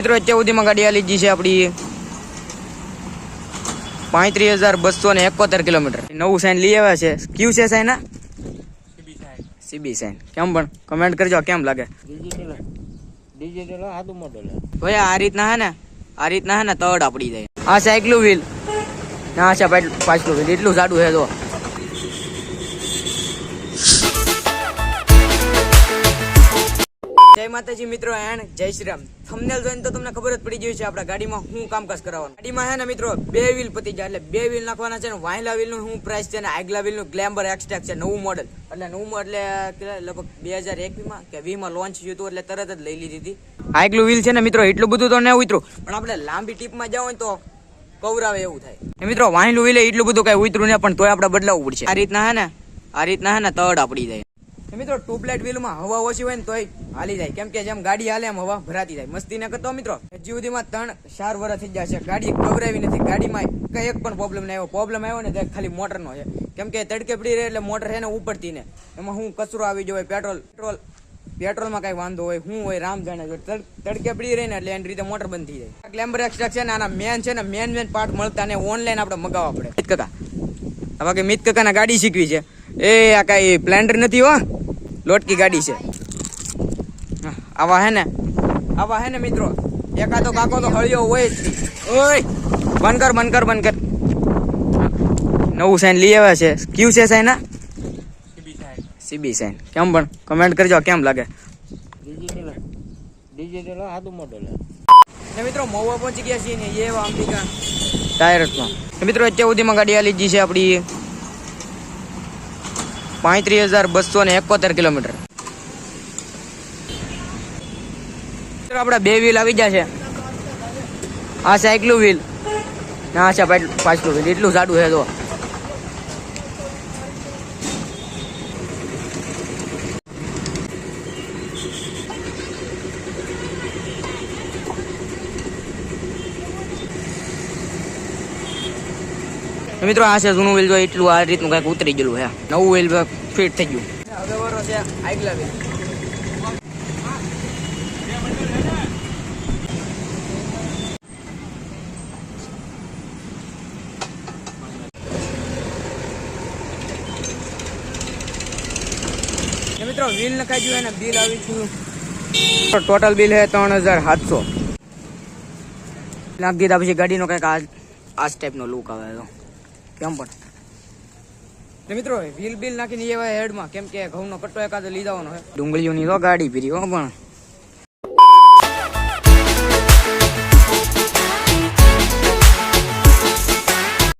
મિત્રો, અત્યાર સુધીમાં ગાડી આ લીધી છે આપણી પાંત્રીસ હજાર બસો ને એકોતેર કિલોમીટર. નવું સાઈન લઈ આવ્યા છે. કયું છે સાઈન સીબી સાઈન કેમ પણ? કમેન્ટ કરજો કેમ લાગે? ભાઈ આ રીતના હે ને, આ રીતના હે ને, તડ આપડી જાય. આ સાયકલું વ્હીલ ના છે પાછ- પાછલું વ્હીલ એટલું જાડું છે તો જય માતાજી મિત્રો એન્ડ જય શ્રી રામ થમનેલ જોઈને તો તમને ખબર જ પડી ગયું છે આપણા ગાડીમાં હું કામકાજ કરાવવાનું. ગાડીમાં હે ને મિત્રો, બે વ્હીલ પતી જાય એટલે બે વ્હીલ નાખવાના છે ને વાયલા વ્હીલનું શું પ્રાઇસ છે ને આગલા વ્હીલનું ગ્લેમ્બર એક્સટેક છે, નવું મોડલ એટલે નવું એટલે લગભગ બે હજાર એકવીમાં કે વીમાં લોન્ચ થયું હતું એટલે તરત જ લઈ લીધી હતી. આગલું વ્હીલ છે ને મિત્રો, એટલું બધું તો ન ઉતરું. પણ આપણે લાંબી ટીપમાં જાવ તો કવરાવે એવું થાય. મિત્રો, વાયલું વ્હીલે એટલું બધું કઈ ઉતરું ને પણ તોય આપણે બદલાવવું પડશે. આ રીતના હે ને, આ રીતના હે ને તડ આપડી જાય. મિત્રો ટ્યુબલાઇટ વ્હીલમાં હવા ઓછી હોય ને તોય હાલી જાય. કેમ કે જેમ ગાડી હાલે એમ હવા ભરાતી જાય. મસ્તી ના કરતો મિત્રો. હજી સુધીમાં ત્રણ, ચાર વર્ષ થઈ જશે ગાડી ગભરાવી નથી. ગાડીમાં કઈ એક પણ પ્રોબ્લેમ નહીં આવ્યો. પ્રોબ્લેમ આવ્યો ને તે ખાલી મોટરનો છે. કેમ કે તડકે પડી રહે એટલે મોટર છે ને ઉપડતી ને. એમાં હું કચરો આવી જાય પેટ્રોલ પેટ્રોલ, પેટ્રોલમાં કઈ વાંધો હોય, હું હોય, રામ જાણે. તડ- તડકે પડી રહી ને એટલે એની રીતે મોટર બંધ થઈ જાય. ગ્લેમ્બર એક્સ્ટ્રા છે ને, આના મેન છે ને મેન મેન પાર્ટ મળતા ને ઓનલાઈન આપણે મગાવવા પડે. મિત કાકા. હવે કે મિત કાકાના ગાડી શીખવી છે. એ આ કઈ પ્લેન્ડર નથી હો. લોટકી ગાડી છે. આવા હે ને? આવા હે ને મિત્રો? એકાદો કાકો તો હળિયો હોય જ ઓય! બંધ કર બંધ કર બંધ કર. નવું સાઈન લઈ આવ્યા છે. કયું છે સાઈન સીબી સાઈન કેમ પણ? કમેન્ટ કરજો કેમ લાગે? ડિજિટલ ડિજિટલ સાદું મોડલ ને મિત્રો મહુવા પહોંચી ગયા છીએ ને એ અંબિકા. ટાયર્સમાં મિત્રો અત્યાર સુધીમાં ગાડી આ લીધી છે આપણી પાંત્રીસ હજાર બસો ને એકોતેર કિલોમીટર. આપડે બે વ્હીલ આવી ગયા છે. આ છે એકલું વ્હીલ ના છે પાછલું વ્હીલ એટલું જાડું છે તો મિત્રો, આ છે જૂનું વ્હીલ જો એટલું આ રીતનું કંઈક ઉતરી ગયેલું છે. નવું વ્હીલ ફિટ થઈ ગયું. મિત્રો વ્હીલ નખાઈ ગયું અને બિલ આવી ગયું. ટોટલ બિલ છે ત્રણ હજાર સાતસો. નાખી દીધા પછી ગાડીનો કંઈક આ આ ટાઈપનો લુક આવે કેમ પણ. ને મિત્રો વ્હીલ બિલ નાખીને એવા હેડમાં કેમ કે ઘઉંનો કટ્ટો એકાદો લીધાવાનો છે. ડુંગળીઓની તો ગાડી પીરી હો પણ.